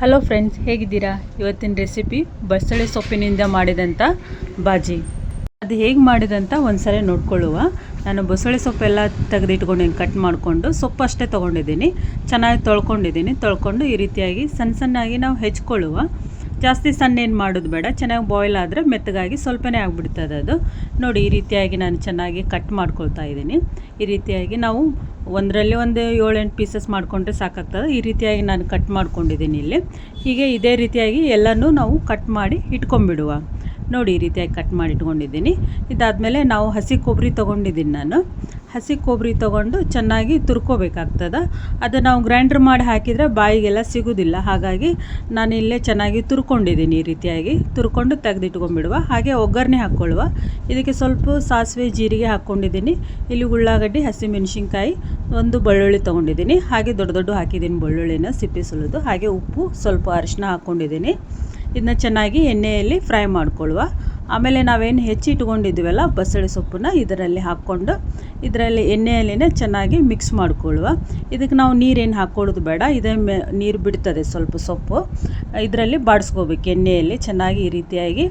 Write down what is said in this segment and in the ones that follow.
Hello friends ಹೇಗಿದ್ದೀರಾ? ಇವತ್ತಿನ recipe ಬಸಳೆ ಸೊಪ್ಪಿನಿಂದ ಮಾಡಿದಂಥ ಬಾಜಿ. ಅದು ಹೇಗೆ ಮಾಡಿದಂತ ಒಂದ್ಸಲ ನೋಡ್ಕೊಳ್ಳುವ. ನಾನು ಬಸಳೆ ಸೊಪ್ಪೆಲ್ಲ ತೆಗೆದಿಟ್ಕೊಂಡು ಕಟ್ ಮಾಡಿಕೊಂಡು ಸೊಪ್ಪು ಅಷ್ಟೇ ತೊಗೊಂಡಿದ್ದೀನಿ. ಚೆನ್ನಾಗಿ ತೊಳ್ಕೊಂಡಿದ್ದೀನಿ. ತೊಳ್ಕೊಂಡು ಈ ರೀತಿಯಾಗಿ ಸಣ್ಣ ಸಣ್ಣಾಗಿ ನಾವು ಹೆಚ್ಕೊಳ್ಳುವ. ಜಾಸ್ತಿ ಸಣ್ಣ ಏನು ಮಾಡೋದು ಬೇಡ, ಚೆನ್ನಾಗಿ ಬಾಯ್ಲ್ ಆದರೆ ಮೆತ್ತಗಾಗಿ ಸ್ವಲ್ಪನೇ ಆಗಿಬಿಡ್ತದೆ ಅದು. ನೋಡಿ, ಈ ರೀತಿಯಾಗಿ ನಾನು ಚೆನ್ನಾಗಿ ಕಟ್ ಮಾಡ್ಕೊಳ್ತಾ ಇದ್ದೀನಿ. ಈ ರೀತಿಯಾಗಿ ನಾವು ಒಂದರಲ್ಲಿ ಒಂದು ಏಳೆಂಟು ಪೀಸಸ್ ಮಾಡಿಕೊಂಡ್ರೆ ಸಾಕಾಗ್ತದೆ. ಈ ರೀತಿಯಾಗಿ ನಾನು ಕಟ್ ಮಾಡ್ಕೊಂಡಿದ್ದೀನಿ ಇಲ್ಲಿ. ಹೀಗೆ ಇದೇ ರೀತಿಯಾಗಿ ಎಲ್ಲನೂ ನಾವು ಕಟ್ ಮಾಡಿ ಇಟ್ಕೊಂಬಿಡುವ ನೋಡಿ, ಈ ರೀತಿಯಾಗಿ ಕಟ್ ಮಾಡಿ ಇಟ್ಕೊಂಡಿದ್ದೀನಿ. ಇದಾದಮೇಲೆ ನಾವು ಹಸಿ ಕೊಬ್ಬರಿ ತೊಗೊಂಡಿದ್ದೀನಿ ನಾನು. ಹಸಿ ಕೊಬ್ಬರಿ ತೊಗೊಂಡು ಚೆನ್ನಾಗಿ ತುರ್ಕೋಬೇಕಾಗ್ತದೆ. ಅದು ನಾವು ಗ್ರೈಂಡ್ರ್ ಮಾಡಿ ಹಾಕಿದರೆ ಬಾಯಿಗೆಲ್ಲ ಸಿಗೋದಿಲ್ಲ. ಹಾಗಾಗಿ ನಾನು ಇಲ್ಲೇ ಚೆನ್ನಾಗಿ ತುರ್ಕೊಂಡಿದ್ದೀನಿ ಈ ರೀತಿಯಾಗಿ. ತುರ್ಕೊಂಡು ತೆಗೆದಿಟ್ಕೊಂಡ್ಬಿಡುವ. ಹಾಗೆ ಒಗ್ಗರಣೆ ಹಾಕ್ಕೊಳ್ಳುವ. ಇದಕ್ಕೆ ಸ್ವಲ್ಪ ಸಾಸಿವೆ, ಜೀರಿಗೆ ಹಾಕ್ಕೊಂಡಿದ್ದೀನಿ. ಇಲ್ಲಿ ಉಳ್ಳಾಗಡ್ಡಿ, ಹಸಿಮೆಣ್ಸಿನ್ಕಾಯಿ, ಒಂದು ಬೆಳ್ಳುಳ್ಳಿ ತೊಗೊಂಡಿದ್ದೀನಿ. ಹಾಗೆ ದೊಡ್ಡ ದೊಡ್ಡ ಹಾಕಿದ್ದೀನಿ ಬೆಳ್ಳುಳ್ಳಿನ ಸಿಪ್ಪೆ ಸುಲಿದು. ಹಾಗೆ ಉಪ್ಪು ಸ್ವಲ್ಪ ಅರಿಶಿನ ಹಾಕ್ಕೊಂಡಿದ್ದೀನಿ. ಇದನ್ನ ಚೆನ್ನಾಗಿ ಎಣ್ಣೆಯಲ್ಲಿ ಫ್ರೈ ಮಾಡ್ಕೊಳ್ಳುವ. ಆಮೇಲೆ ನಾವೇನು ಹೆಚ್ಚಿ ಇಟ್ಕೊಂಡಿದ್ದೀವಲ್ಲ ಬಸಳೆ ಸೊಪ್ಪನ್ನ ಇದರಲ್ಲಿ ಹಾಕ್ಕೊಂಡು ಇದರಲ್ಲಿ ಎಣ್ಣೆಯಲ್ಲಿನೇ ಚೆನ್ನಾಗಿ ಮಿಕ್ಸ್ ಮಾಡ್ಕೊಳ್ಳುವ. ಇದಕ್ಕೆ ನಾವು ನೀರೇನು ಹಾಕ್ಕೊಳ್ಳೋದು ಬೇಡ, ಇದೇ ಮೇ ನೀರು ಬಿಡ್ತದೆ ಸ್ವಲ್ಪ ಸೊಪ್ಪು. ಇದರಲ್ಲಿ ಬಾಡಿಸ್ಕೋಬೇಕು ಎಣ್ಣೆಯಲ್ಲಿ ಚೆನ್ನಾಗಿ ಈ ರೀತಿಯಾಗಿ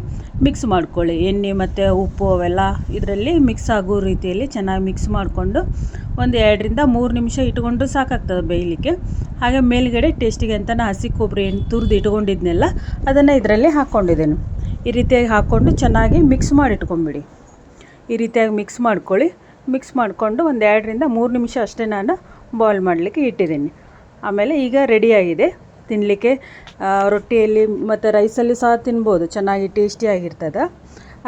ಮಿಕ್ಸ್ ಮಾಡ್ಕೊಳ್ಳಿ. ಎಣ್ಣೆ ಮತ್ತು ಉಪ್ಪು ಅವೆಲ್ಲ ಇದರಲ್ಲಿ ಮಿಕ್ಸ್ ಆಗೋ ರೀತಿಯಲ್ಲಿ ಚೆನ್ನಾಗಿ ಮಿಕ್ಸ್ ಮಾಡಿಕೊಂಡು ಒಂದು ಎರಡರಿಂದ ಮೂರು ನಿಮಿಷ ಇಟ್ಕೊಂಡ್ರೆ ಸಾಕಾಗ್ತದೆ ಬೇಯಲಿಕ್ಕೆ. ಹಾಗೆ ಮೇಲುಗಡೆ ಟೇಸ್ಟಿಗೆ ಅಂತ ಹಸಿ ಕೊಬ್ಬರಿ ಎಣ್ಣೆ ತುರಿದು ಇಟ್ಕೊಂಡಿದ್ನೆಲ್ಲ, ಅದನ್ನು ಇದರಲ್ಲಿ ಹಾಕ್ಕೊಂಡಿದ್ದೇನೆ. ಈ ರೀತಿಯಾಗಿ ಹಾಕ್ಕೊಂಡು ಚೆನ್ನಾಗಿ ಮಿಕ್ಸ್ ಮಾಡಿ ಇಟ್ಕೊಂಬಿಡಿ ಈ ರೀತಿಯಾಗಿ ಮಿಕ್ಸ್ ಮಾಡ್ಕೊಳ್ಳಿ. ಮಿಕ್ಸ್ ಮಾಡಿಕೊಂಡು ಒಂದು ಎರಡರಿಂದ ಮೂರು ನಿಮಿಷ ಅಷ್ಟೇ ನಾನು ಬಾಯ್ಲ್ ಮಾಡಲಿಕ್ಕೆ ಇಟ್ಟಿದ್ದೀನಿ. ಆಮೇಲೆ ಈಗ ರೆಡಿಯಾಗಿದೆ ತಿನ್ನಲಿಕ್ಕೆ ರೊಟ್ಟಿಯಲ್ಲಿ ಮತ್ತು ರೈಸಲ್ಲಿ ಸಹ ತಿನ್ಬೋದು. ಚೆನ್ನಾಗಿ ಟೇಸ್ಟಿಯಾಗಿರ್ತದೆ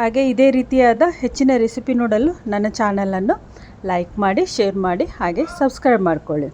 ಹಾಗೆ ಇದೇ ರೀತಿಯಾದ ಹೆಚ್ಚಿನ ರೆಸಿಪಿ ನೋಡಲು ನನ್ನ ಚಾನಲನ್ನು ಲೈಕ್ ಮಾಡಿ ಶೇರ್ ಮಾಡಿ, ಹಾಗೆ ಸಬ್ಸ್ಕ್ರೈಬ್ ಮಾಡಿಕೊಳ್ಳಿ.